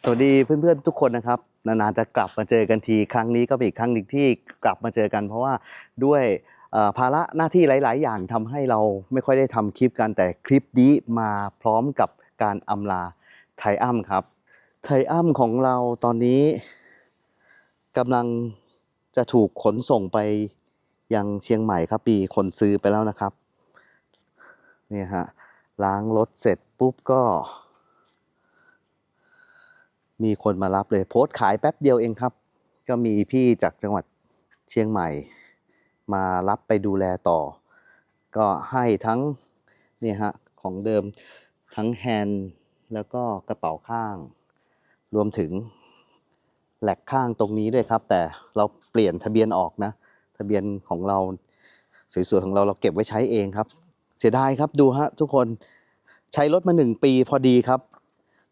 สวัสดีเพื่อนๆทุกคนนะครับ นานๆจะกลับมาเจอกันทีครั้งนี้ก็เป็นอีกครั้งหนึ่งที่กลับมาเจอกัน เพราะว่าด้วยภาระหน้าที่หลาย ๆ อย่างทำให้เราไม่ค่อยได้ทำคลิปกันแต่คลิปนี้มาพร้อมกับการอำลาไทอัมครับ ไทอัมของเราตอนนี้กำลังจะถูกขนส่งไปยังเชียงใหม่ครับปีคนซื้อไปแล้วนะครับเนี่ยฮะล้างรถเสร็จปุ๊บก็ มีคนมารับเลยโพสต์ขายแป๊บเดียวเองครับ ก็มีพี่จากจังหวัดเชียงใหม่ มารับไปดูแลต่อ ก็ให้ทั้งนี่ฮะของเดิมทั้งแฮนด์แล้วก็กระเป๋าข้าง รวมถึงแหลกข้างตรงนี้ด้วยครับ แต่เราเปลี่ยนทะเบียนออกนะ ทะเบียนของเราสวยๆของเราเราเก็บไว้ใช้เองครับ เสียดายครับดูฮะทุกคนใช้รถมาหนึ่งปีพอดีครับ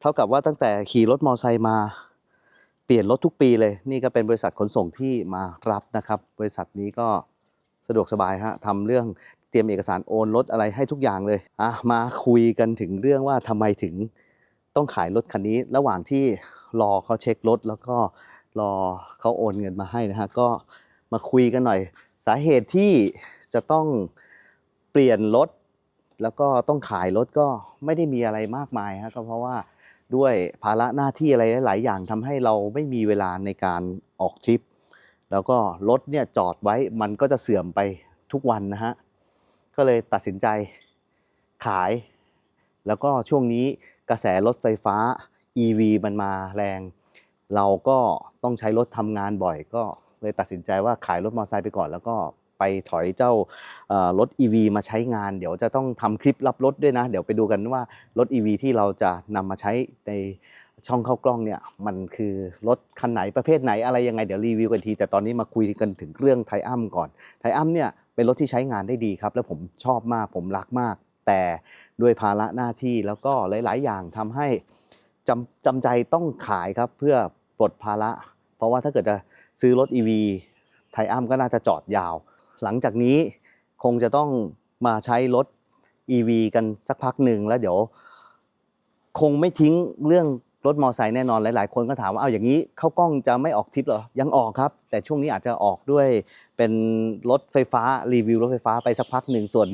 เท่ากับว่าตั้งแต่ขี่รถมอไซค์มา เปลี่ยนรถทุกปีเลย นี่ก็เป็นบริษัทขนส่งที่มารับนะครับ บริษัทนี้ก็สะดวกสบายฮะทำเรื่องเตรียมเอกสารโอนรถอะไรให้ทุกอย่างเลยอะมาคุยกันถึงเรื่องว่าทำไมถึงต้องขายรถคันนี้ ระหว่างที่รอเขาเช็ครถ แล้วก็รอเขาโอนเงินมาให้นะฮะก็มาคุยกันหน่อย สาเหตุที่จะต้องเปลี่ยนรถแล้วก็ต้องขายรถก็ไม่ได้มีอะไรมากมายฮะก็เพราะว่า ด้วยภาระหน้าที่อะไรหลายๆ อย่างทำให้เราไม่มีเวลาในการออกทริป แล้วก็รถเนี่ยจอดไว้มันก็จะเสื่อมไปทุกวันนะฮะ ก็เลยตัดสินใจขาย แล้วก็ช่วงนี้กระแสรถไฟฟ้า EV มันมาแรง เราก็ต้องใช้รถทำงานบ่อย ก็เลยตัดสินใจว่าขายรถมอเตอร์ไซค์ไปก่อนแล้วก็ ไปถอยเจ้าเอ่อรถ EV มาใช้งาน เดี๋ยวจะต้องทำคลิปรับรถด้วยนะ เดี๋ยวไปดูกันว่ารถ EV ที่เราจะนำมาใช้ในช่องเข้ากล้องเนี่ยมันคือรถคันไหนประเภทไหนอะไรยังไงเดี๋ยวรีวิวกันที แต่ตอนนี้มาคุยกันถึงเรื่องไทอัมก่อนไทอัมเนี่ยเป็นรถที่ใช้งานได้ดีครับ แล้วผมชอบมากผมรักมาก แต่ด้วยภาระหน้าที่แล้วก็หลาย ๆ อย่างทำให้จำจำใจต้องขายครับเพื่อปลดภาระ เพราะว่าถ้าเกิดจะซื้อรถ EV ไทอัมก็น่าจะจอดยาว หลังจากนี้คงจะต้องมาใช้รถ EV กันสักพักหนึ่งแล้วเดี๋ยว คงไม่ทิ้งเรื่องรถมอไซค์แน่นอนหลาย ๆ คนก็ถามว่าเอาอย่างนี้เข้ากล้องจะไม่ออกทริปเหรอยังออกครับ แต่ช่วงนี้อาจจะออกด้วยเป็นรถไฟฟ้ารีวิวรถไฟฟ้าไปสักพักหนึ่งส่วน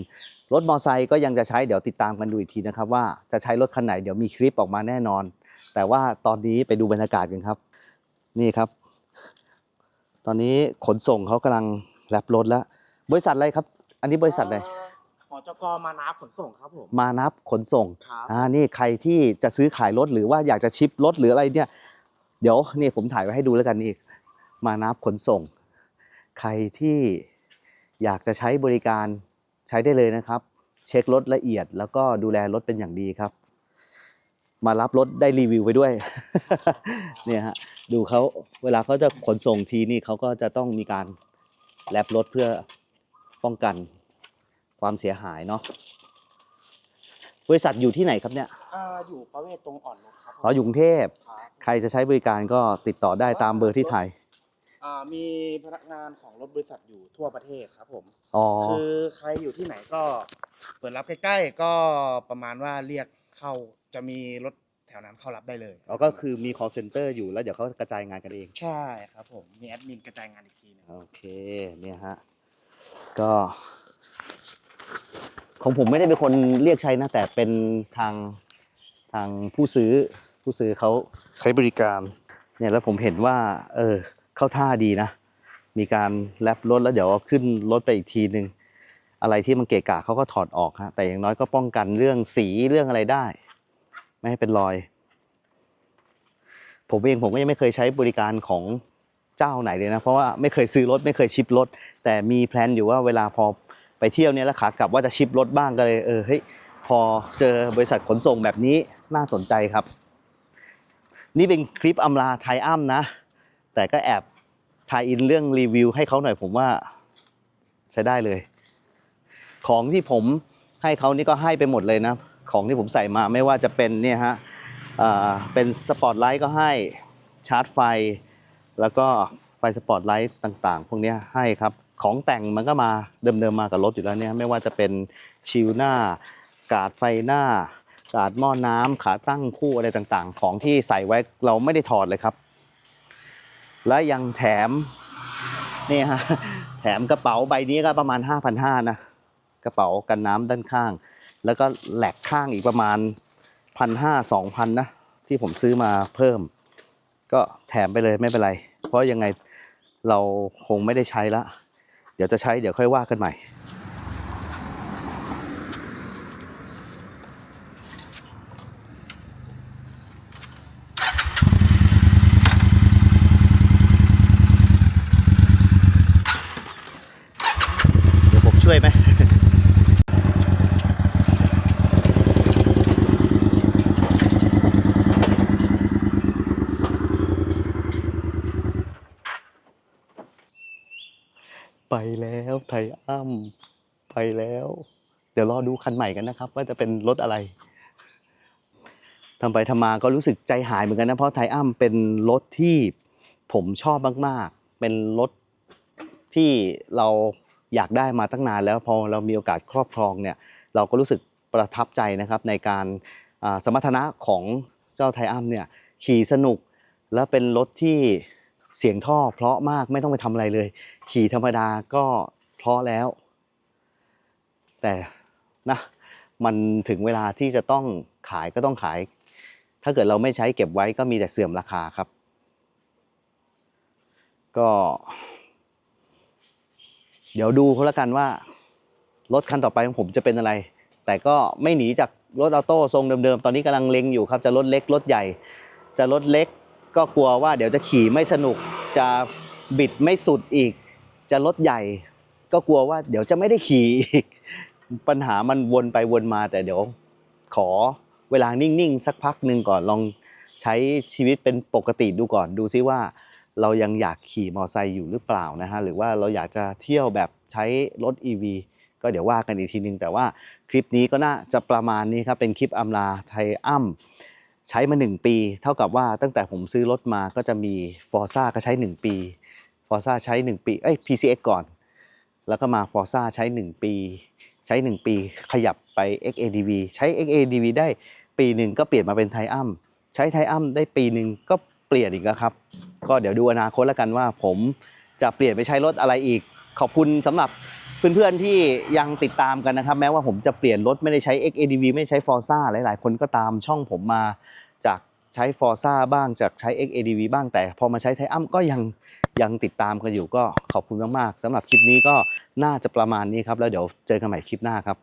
รถมอไซค์ก็ยังจะใช้เดี๋ยวติดตามกันดูอีกทีนะครับว่าจะใช้รถคันไหนเดี๋ยวมีคลิปออกมาแน่นอน แต่ว่าตอนนี้ไปดูบรรยากาศกันครับ นี่ครับ ตอนนี้ขนส่งเขากำลังแรปรถแล้ว บริษัทอะไรครับ อันนี้บริษัทอะไรเอ่อหอจกมานาขนส่งครับผม มานับขนส่งครับ อ่านี่ใครที่จะซื้อขายรถหรือว่าอยากจะชิปรถหรืออะไรเนี่ย เดี๋ยวนี่ผมถ่ายไว้ให้ดูแล้วกันนี่มานับขนส่ง ใครที่อยากจะใช้บริการใช้ได้เลยนะครับ เช็ครถละเอียด แล้วก็ดูแลรถเป็นอย่างดีครับ มารับรถได้รีวิวไปด้วย เนี่ยฮะดูเขาเวลาเขาจะขนส่งทีนี่เขาก็จะต้องมีการแลบรถเพื่อ ป้องกันความเสียหายเนาะบริษัทอยู่ที่ไหนครับเนี่ยอ่าอยู่ประเวศตรงอ่อนนุชครับผมอ๋ออยู่กรุงเทพ ครับใครจะใช้บริการก็ติดต่อได้ตามเบอร์ที่ไทย อ่ามีพนักงานของรถบริษัทอยู่ทั่วประเทศครับผม อ๋อ คือใครอยู่ที่ไหนก็เปิดรับใกล้ๆก็ประมาณว่าเรียกเข้าจะมีรถแถวนั้นเข้ารับได้เลยอ๋อก็คือมี call center อยู่แล้วเดี๋ยวเขากระจายงานกันเอง ใช่ครับผมมีแอดมินกระจายงานอีกทีหนึง โอเค เนี่ยฮะ ก็ของผมไม่ได้เป็นคนเรียกใช้นะ แต่เป็นทางทางผู้ซื้อผู้ซื้อเขาใช้บริการ เนี่ยแล้วผมเห็นว่า เออ เข้าท่าดีนะ มีการแลบรถแล้วเดี๋ยวเอาขึ้นรถไปอีกทีนึง อะไรที่มันเกะกะเขาก็ถอดออกฮะแต่อย่างน้อยก็ป้องกันเรื่องสีเรื่องอะไรได้ ไม่ให้เป็นรอย ผมเองผมก็ยังไม่เคยใช้บริการของ เจ้าไหนเลยนะ เพราะว่าไม่เคยซื้อรถไม่เคยชิปรถ แต่มีแพลนอยู่ว่าเวลาพอไปเที่ยวเนี่ยแล้วขากลับว่าจะชิปรถบ้างก็เลยเออเฮ้ยพอเจอบริษัทขนส่งแบบนี้น่าสนใจครับ นี่เป็นคลิปอำลาไทยอ้ำนะ แต่ก็แอบทายอินเรื่องรีวิวให้เขาหน่อยผมว่าใช้ได้เลย ของที่ผมให้เขานี่ก็ให้ไปหมดเลยนะ ของที่ผมใส่มาไม่ว่าจะเป็นเนี่ยฮะเป็นสปอตไลท์ก็ให้ชาร์จไฟ แล้วก็ไฟสปอตไลท์ต่างๆ พวกนี้ให้ครับ ของแต่งมันก็มาเดิมๆมากับรถอยู่แล้วเนี่ยไม่ว่าจะเป็นชิลหน้า กาดไฟหน้าสะอาดหม้อน้ำขาตั้งคู่อะไรต่างๆ ของที่ใส่ไว้เราไม่ได้ถอดเลยครับ และยังแถมนี่ฮะแถมกระเป๋าใบนี้ก็ประมาณ 5,500นะกระเป๋ากันน้ำด้านข้าง แล้วก็แหลกข้างอีกประมาณพันห้าสองพันนะที่ผมซื้อมาเพิ่ม ก็แถมไปเลยไม่เป็นไร เพราะยังไงเราคงไม่ได้ใช้ละ เดี๋ยวจะใช้เดี๋ยวค่อยว่ากันใหม่ เดี๋ยวผมช่วยไหม ไปแล้วไทอ้ำไปแล้ว เดี๋ยวรอดูคันใหม่กันนะครับ ว่าจะเป็นรถอะไรทำไปทำมาก็รู้สึกใจหายเหมือนกันนะเพราะไทอ้ำเป็นรถที่ผมชอบมากๆ เป็นรถที่เราอยากได้มาตั้งนานแล้วพอเรามีโอกาสครอบครองเนี่ย เราก็รู้สึกประทับใจนะครับในการสมรรถนะของเจ้าไทอ้ำเนี่ยขี่สนุกและเป็นรถที่ เสียงท่อเพราะมากไม่ต้องไปทำอะไรเลย ขี่ธรรมดาก็เพราะแล้ว แต่นะมันถึงเวลาที่จะต้องขายก็ต้องขาย ถ้าเกิดเราไม่ใช้เก็บไว้ก็มีแต่เสื่อมราคาครับ ก็ เดี๋ยวดูเขาล้วกันว่า รถคันต่อไปของผมจะเป็นอะไร แต่ก็ไม่หนีจากรถออโต้ทรงเดิมๆ ตอนนี้กำลังเล็งอยู่ครับ จะรถเล็กรถใหญ่ จะรถเล็ก ก็กลัวว่าเดี๋ยวจะขี่ไม่สนุกจะบิดไม่สุดอีก จะรถใหญ่ ก็กลัวว่าเดี๋ยวจะไม่ได้ขี่อีก ปัญหามันวนไปวนมาแต่เดี๋ยว ขอเวลานิ่งๆ สักพักหนึ่งก่อนลองใช้ชีวิตเป็นปกติดูก่อนดูซิว่า เรายังอยากขี่มอไซค์อยู่หรือเปล่านะฮะหรือว่าเราอยากจะเที่ยวแบบใช้รถ EV ก็เดี๋ยวว่ากันอีกทีนึง แต่ว่าคลิปนี้ก็น่าจะประมาณนี้ครับเป็นคลิปอำลาไทยอ้ำ ใช้มา 1 ปี เท่ากับว่าตั้งแต่ผมซื้อรถมาก็จะมี f o r z a ก็ใช้ 1 ปี f o r z a ใช้ 1 ปีเอ้ย PCX ก่อน แล้วก็มา f o r z a ใช้ 1 ปี ใช้ 1 ปีขยับไป XADV ใช้ XADV ได้ปีหนึ่งก็เปลี่ยนมาเป็นไทอ้ำใช้ไทอ้ำได้ปีหนึ่งก็เปลี่ยนอีกแล้วครับ ก็เดี๋ยวดูอนาคตแล้วกันว่าผมจะเปลี่ยนไปใช้รถอะไรอีก ขอบคุณสำหรับ เพื่อนๆที่ยังติดตามกันนะครับ แม้ว่าผมจะเปลี่ยนรถไม่ได้ใช้ XADV ไม่ได้ใช้ Forza หลายๆ คนก็ตามช่องผมมาจากใช้ Forza บ้างจากใช้ XADV บ้างแต่พอมาใช้ไทอัมก็ยังยังติดตามกันอยู่ก็ขอบคุณมากๆสำหรับคลิปนี้ก็น่าจะประมาณนี้ครับ แล้วเดี๋ยวเจอกันใหม่คลิปหน้าครับ